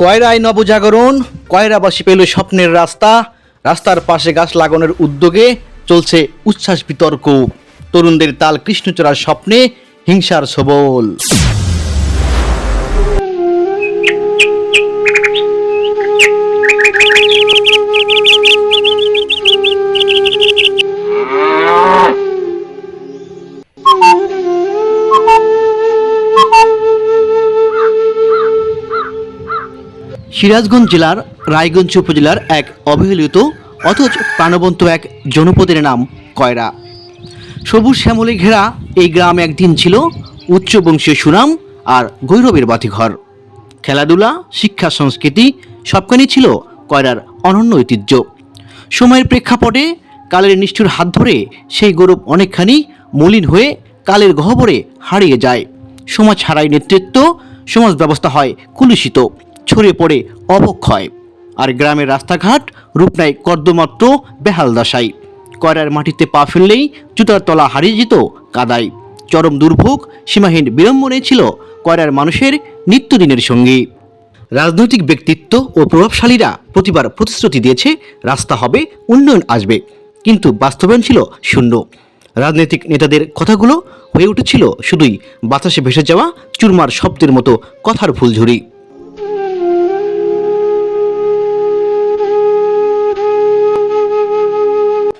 কয়রায় নবজাগরণ, কয়রাবাসী পেল স্বপ্নের রাস্তা, রাস্তার পাশে গাছ লাগানোর উদ্যোগে চলছে উচ্ছ্বাস বিতর্ক। তরুণদের তাল কৃষ্ণচূড়ার স্বপ্নে হিংসার সবল সিরাজগঞ্জ জেলার রায়গঞ্জ উপজেলার এক অবহেলিত অথচ প্রাণবন্ত এক জনপদের নাম কয়রা। সবুজ শ্যামলে ঘেরা এই গ্রাম একদিন ছিল উচ্চ বংশীয় সুনাম আর গৈরবের বাতিঘর। খেলাধুলা, শিক্ষা, সংস্কৃতি সবখানি ছিল কয়রার অনন্য ঐতিহ্য। সময়ের প্রেক্ষাপটে কালের নিষ্ঠুর হাত ধরে সেই গৌরব অনেকখানি মলিন হয়ে কালের গহ্বরে হারিয়ে যায়। সমাজ হারাই নেতৃত্ব, সমাজ ব্যবস্থা হয় কুলুষিত। ছড়িয়ে পড়ে অবক্ষয়। আর গ্রামের রাস্তাঘাট রূপ নেয় কর্দমাত্র বেহাল দশায়। কয়রার মাটিতে পা ফেললেই জুতার তলা হারিয়ে যেত কাদায়। চরম দুর্ভোগ, সীমাহীন বিড়ম্বনে ছিল কয়রার মানুষের নিত্যদিনের সঙ্গী। রাজনৈতিক ব্যক্তিত্ব ও প্রভাবশালীরা প্রতিবার প্রতিশ্রুতি দিয়েছে, রাস্তা হবে, উন্নয়ন আসবে। কিন্তু বাস্তবায়ন ছিল শূন্য। রাজনৈতিক নেতাদের কথাগুলো হয়ে উঠেছিল শুধুই বাতাসে ভেসে যাওয়া চুরমার শব্দের মতো কথার ফুলঝুরি।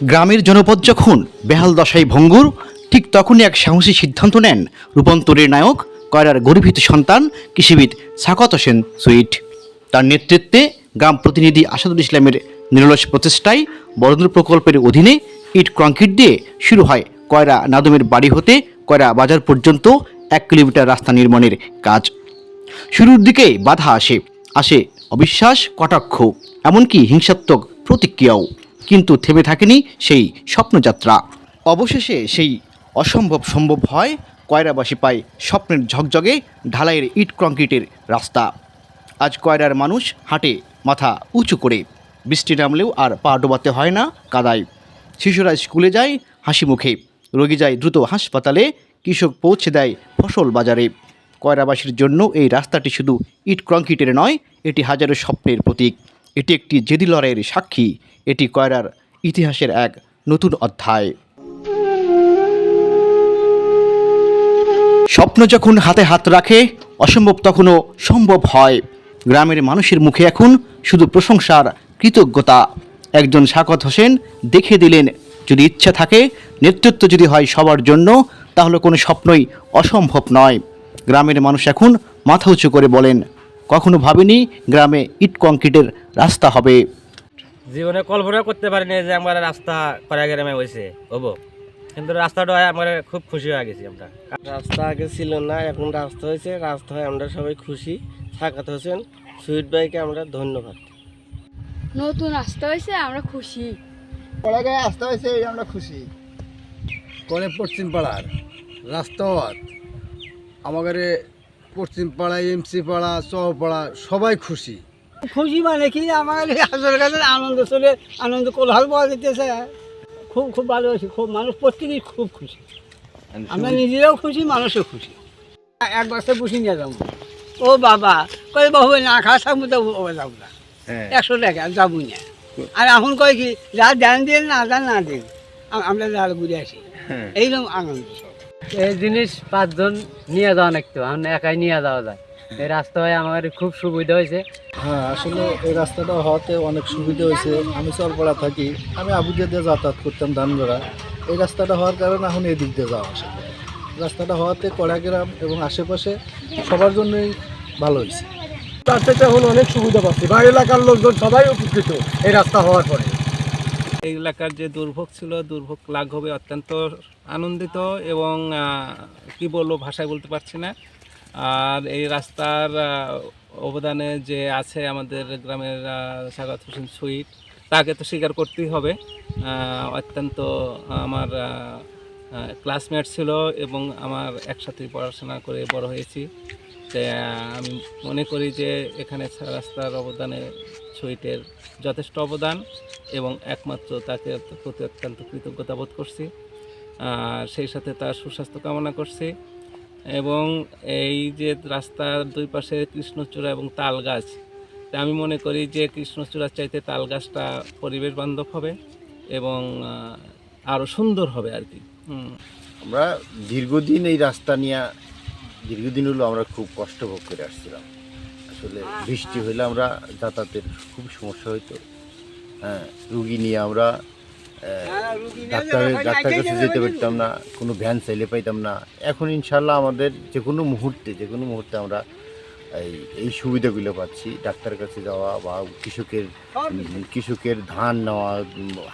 গ্রামের জনপদ যখন বেহাল দশায় ভঙ্গুর, ঠিক তখনই এক সাহসী সিদ্ধান্ত নেন রূপান্তরের নায়ক কয়রার গর্বিত সন্তান কৃষিবিদ সাকত হোসেন সুইট। তার নেতৃত্বে গ্রাম প্রতিনিধি আসাদুল ইসলামের নিরলস প্রচেষ্টায় বরদুর প্রকল্পের অধীনে ইট কংক্রিট দিয়ে শুরু হয় কয়রা নাদমের বাড়ি হতে কয়রা বাজার পর্যন্ত এক কিলোমিটার রাস্তা নির্মাণের কাজ। শুরুর দিকে বাধা আসে আসে অবিশ্বাস, কটাক্ষ, এমনকি হিংসাত্মক প্রতিক্রিয়াও। কিন্তু থেমে থাকেনি সেই স্বপ্নযাত্রা। অবশেষে সেই অসম্ভব সম্ভব হয় কয়রাবাসী পায় স্বপ্নের ঝকঝকে ঢালাইয়ের ইট কংক্রিটের রাস্তা। আজ কয়রার মানুষ হাঁটে মাথা উঁচু করে। বৃষ্টি নামলেও আর পা ডোবাতে হয় না কাদায়। শিশুরা স্কুলে যায় হাসি মুখে। রোগী যায় দ্রুত হাসপাতালে। কৃষক পৌঁছে দেয় ফসল বাজারে। কয়রাবাসীর জন্য এই রাস্তাটি শুধু ইট কংক্রিটের নয়, এটি হাজারো স্বপ্নের প্রতীক। এটি একটি জেদি লড়াইয়ের সাক্ষী। এটি কয়রার ইতিহাসের এক নতুন অধ্যায়। স্বপ্ন যখন হাতে হাত রাখে, অসম্ভব তখনও সম্ভব হয়। গ্রামের মানুষের মুখে এখন শুধু প্রশংসার কৃতজ্ঞতা। একজন শাকত হোসেন দেখে দিলেন, যদি ইচ্ছা থাকে, নেতৃত্ব যদি হয় সবার জন্য, তাহলে কোনো স্বপ্নই অসম্ভব নয়। গ্রামের মানুষ এখন মাথা উঁচু করে বলেন কখনো ভাবিনি গ্রামে ইট কংক্রিটের রাস্তা হবে। জীবনে কল্পনা করতে পারিনি যে আমার রাস্তা করা গ্রামে হয়েছে হব। কিন্তু রাস্তাটা হয় আমার খুব খুশি হয়ে গেছি আমরা। রাস্তা আগে ছিল না এখন রাস্তা হয়েছে রাস্তা হয়ে আমরা সবাই খুশি। সাকাত হোসেন সুইট ভাইকে আমরা ধন্যবাদ। নতুন রাস্তা হয়েছে আমরা খুশি। কলাগায় আসতে হয়েছে এই আমরা খুশি। করে পশ্চিম পাড়ার রাস্তাঘাট আমাদের পশ্চিম পাড়া এমসি পাড়া চৌপাড়া সবাই খুশি। খুশি মানে কি? আমার আসলে কাছে আনন্দ চলে আনন্দ কোলাহল পাওয়া যেতেছে খুব খুব ভালো আছি। খুব মানুষ প্রত্যেকেই খুব খুশি। আমরা নিজেরাও খুশি মানুষও খুশি। এক বস্তা বসে নিয়ে যাব। ও বাবা কই বাবু না খাওয়া থাকব তো ও যাব না। একশো টাকা যাব না। আর এখন কয় কি যা দেন দিন না যা না দিন। আম- আমরা যা ঘুরে আসি। এইরকম আনন্দ। এই জিনিস পাঁচজন নিয়ে যাওয়া একটু আমরা একাই নিয়ে যাওয়া যায়। এই রাস্তা রাস্তায় আমার খুব সুবিধা হয়েছে। হ্যাঁ আসলে এই রাস্তাটা হওয়াতে অনেক সুবিধা হয়েছে। আমি চরপাড়া থাকি। আমি আবুজা দিয়ে যাতায়াত করতাম ধানগড়া। এই রাস্তাটা হওয়ার কারণে এখন এই দিক দিয়ে যাওয়া আসে রাস্তাটা হওয়াতে কড়াগ্রাম এবং আশেপাশে সবার জন্যই ভালো হয়েছে। রাস্তাটা এখন অনেক সুবিধা পাচ্ছি। বা এলাকার লোকজন সবাই উপকৃত এই রাস্তা হওয়ার পরে। এই এলাকার যে দুর্ভোগ ছিল, দুর্ভোগ লাঘবে অত্যন্ত আনন্দিত এবং কি বলব ভাষায় বলতে পারছি না। আর এই রাস্তার অবদানে যে আছে আমাদের গ্রামের সাগাত হোসেন সুইট তাকে তো স্বীকার করতেই হবে। অত্যন্ত আমার ক্লাসমেট ছিল এবং আমার একসাথে পড়াশোনা করে বড় হয়েছি। আমি মনে করি যে এখানে রাস্তার অবদানে সুইটের যথেষ্ট অবদান এবং একমাত্র তাকে প্রতি অত্যন্ত কৃতজ্ঞতা বোধ করছি। আর সেই সাথে তার সুস্বাস্থ্য কামনা করছি এবং এই যে রাস্তার দুই পাশে কৃষ্ণচূড়া এবং তাল গাছ আমি মনে করি যে কৃষ্ণচূড়ার চাইতে তাল গাছটা পরিবেশ বান্ধব হবে এবং আরও সুন্দর হবে আর কি। আমরা দীর্ঘদিন এই রাস্তা নিয়ে, দীর্ঘদিন হলো আমরা খুব কষ্ট ভোগ করে আসছিলাম। আসলে বৃষ্টি হলে আমরা যাতায়াতের খুব সমস্যা হইতো। হ্যাঁ রুগী নিয়ে আমরা আহ, ডাক্তারের ডাক্তার কাছে যেতে পারতাম না কোনো ভ্যান চাইলে পাইতাম না। এখন ইনশাল্লাহ আমাদের যে কোনো মুহূর্তে যে কোনো মুহূর্তে আমরা এই এই সুবিধাগুলো পাচ্ছি। ডাক্তার কাছে যাওয়া বা কৃষকের কৃষকের ধান নেওয়া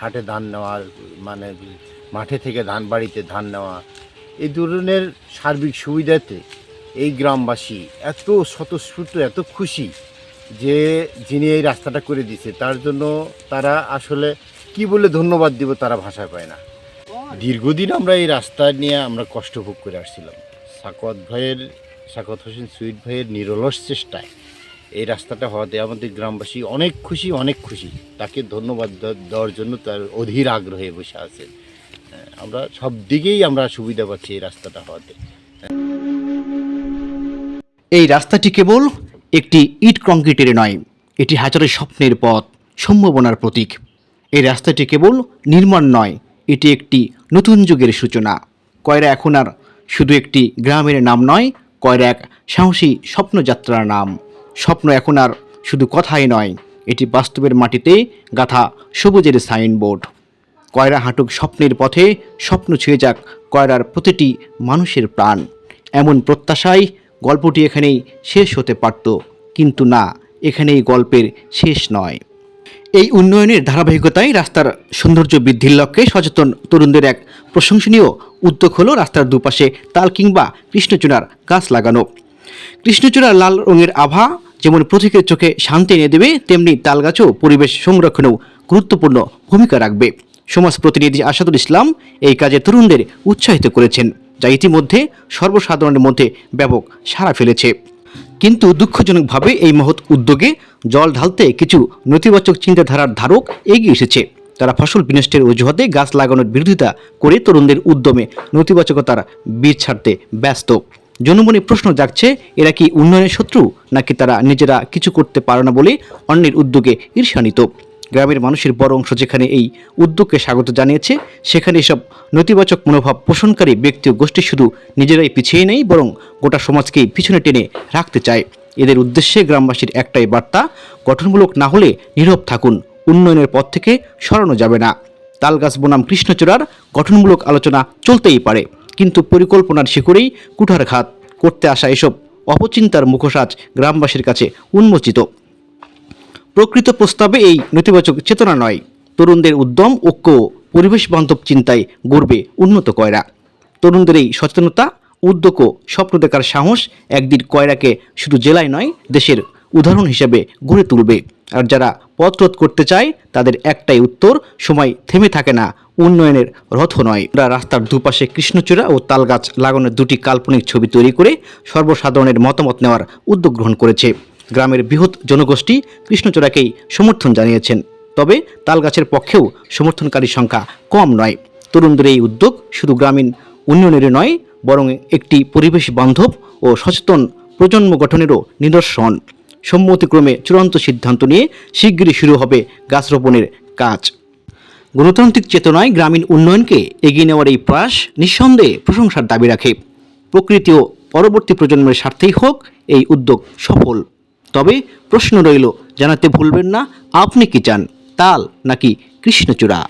হাটে ধান নেওয়া মানে মাঠে থেকে ধান বাড়িতে ধান নেওয়া এই ধরনের সার্বিক সুবিধাতে এই গ্রামবাসী এত স্বতঃস্ফূর্ত, এত খুশি যে যিনি এই রাস্তাটা করে দিছে তার জন্য তারা আসলে কি বলে ধন্যবাদ দিব তারা ভাষা পায় না। দীর্ঘদিন আমরা এই রাস্তা নিয়ে আমরা কষ্ট ভোগ করে আসছিলাম। সাকত ভাইয়ের সাকত হোসেন সুইট ভাইয়ের নিরলস চেষ্টায় এই রাস্তাটা হওয়াতে আমাদের গ্রামবাসী অনেক খুশি অনেক খুশি। তাকে ধন্যবাদ দেওয়ার জন্য তার অধীর আগ্রহে বসে আছেন আমরা সব দিকেই আমরা সুবিধা পাচ্ছি এই রাস্তাটা হওয়াতে। এই রাস্তাটি কেবল একটি ইট কংক্রিটের নয়, এটি হাজারের স্বপ্নের পথ, সম্ভাবনার প্রতীক। এই রাস্তাটি কেবল নির্মাণ নয়, এটি একটি নতুন যুগের সূচনা। কয়রা এখন আর শুধু একটি গ্রামের নাম নয়, কয়রা এক সাহসী স্বপ্নযাত্রার নাম। স্বপ্ন এখন আর শুধু কথাই নয়, এটি বাস্তবের মাটিতে গাথা সবুজের সাইনবোর্ড। কয়রা হাঁটুক স্বপ্নের পথে, স্বপ্ন ছুঁয়ে যাক কয়রার প্রতিটি মানুষের প্রাণ। এমন প্রত্যাশায় গল্পটি এখানেই শেষ হতে পারত। কিন্তু না, এখানেই গল্পের শেষ নয়। এই উন্নয়নের ধারাবাহিকতায় রাস্তার সৌন্দর্য বৃদ্ধির লক্ষ্যে সচেতন তরুণদের এক প্রশংসনীয় উদ্যোগ হলো রাস্তার দুপাশে তাল কিংবা কৃষ্ণচূড়ার গাছ লাগানো। কৃষ্ণচূড়ার লাল রঙের আভা যেমন প্রতীকের চোখে শান্তি এনে দেবে, তেমনি তালগাছও পরিবেশ সংরক্ষণেও গুরুত্বপূর্ণ ভূমিকা রাখবে। সমাজ প্রতিনিধি আসাদুল ইসলাম এই কাজে তরুণদের উৎসাহিত করেছেন। যা ইতিমধ্যে সর্বসাধারণের মধ্যে ব্যাপক সাড়া ফেলেছে। কিন্তু দুঃখজনকভাবে এই মহৎ উদ্যোগে জল ঢালতে কিছু নেতিবাচক চিন্তাধারার ধারক এগিয়ে এসেছে। তারা ফসল বিনষ্টের অজুহাতে গাছ লাগানোর বিরোধিতা করে তরুণদের উদ্যমে নেতিবাচকতার বীজ ছাড়তে ব্যস্ত। জনমনে প্রশ্ন জাগছে, এরা কি উন্নয়নের শত্রু? নাকি তারা নিজেরা কিছু করতে পারে না বলে অন্যের উদ্যোগে ঈর্ষান্বিত? গ্রামের মানুষের বড় অংশ যেখানে এই উদ্যোগকে স্বাগত জানিয়েছে, সেখানে এসব নেতিবাচক মনোভাব পোষণকারী ব্যক্তি ও গোষ্ঠী শুধু নিজেরাই পিছিয়ে নেই, বরং গোটা সমাজকেই পিছনে টেনে রাখতে চায়। এদের উদ্দেশ্যে গ্রামবাসীর একটাই বার্তা, গঠনমূলক না হলে নীরব থাকুন, উন্নয়নের পথ থেকে সরানো যাবে না। তালগাছ বনাম কৃষ্ণচূড়ার গঠনমূলক আলোচনা চলতেই পারে, কিন্তু পরিকল্পনার শিকড়েই কুঠারঘাত করতে আসা এসব অপচিন্তার মুখোশাজ গ্রামবাসীর কাছে উন্মোচিত। প্রকৃত প্রস্তাবে এই নেতিবাচক চেতনা নয়। তরুণদের উদ্যম, ঐক্য পরিবেশ বান্ধব চিন্তায় গড়বে উন্নত কয়রা। তরুণদের এই সচেতনতা, উদ্যোগ ও স্বপ্ন দেখার সাহস একদিন কয়রাকে শুধু জেলায় নয়, দেশের উদাহরণ হিসেবে গড়ে তুলবে। আর যারা পথরোধ করতে চায়, তাদের একটাই উত্তর, সময় থেমে থাকে না, উন্নয়নের রথ নয়। রাস্তার দুপাশে কৃষ্ণচূড়া ও তালগাছ লাগানোর দুটি কাল্পনিক ছবি তৈরি করে সর্বসাধারণের মতামত নেওয়ার উদ্যোগ গ্রহণ করেছে। গ্রামের বৃহৎ জনগোষ্ঠী কৃষ্ণচূড়াকেই সমর্থন জানিয়েছেন। তবে তালগাছের পক্ষেও সমর্থনকারীর সংখ্যা কম নয়। তরুণদের এই উদ্যোগ শুধু গ্রামীণ উন্নয়নের নয়, বরং একটি পরিবেশ বান্ধব ও সচেতন প্রজন্ম গঠনেরও নিদর্শন। সম্মতিক্রমে চূড়ান্ত সিদ্ধান্ত নিয়ে শিগগিরই শুরু হবে গাছ রোপণের কাজ। গণতান্ত্রিক চেতনায় গ্রামীণ উন্নয়নকে এগিয়ে নেওয়ার এই প্রয়াস নিঃসন্দেহে প্রশংসার দাবি রাখে। প্রকৃতি ও পরবর্তী প্রজন্মের স্বার্থেই হোক এই উদ্যোগ সফল। তবে প্রশ্ন রইল জানাতে ভুলবেন না আপনি কি চান? তাল নাকি কৃষ্ণচূড়া?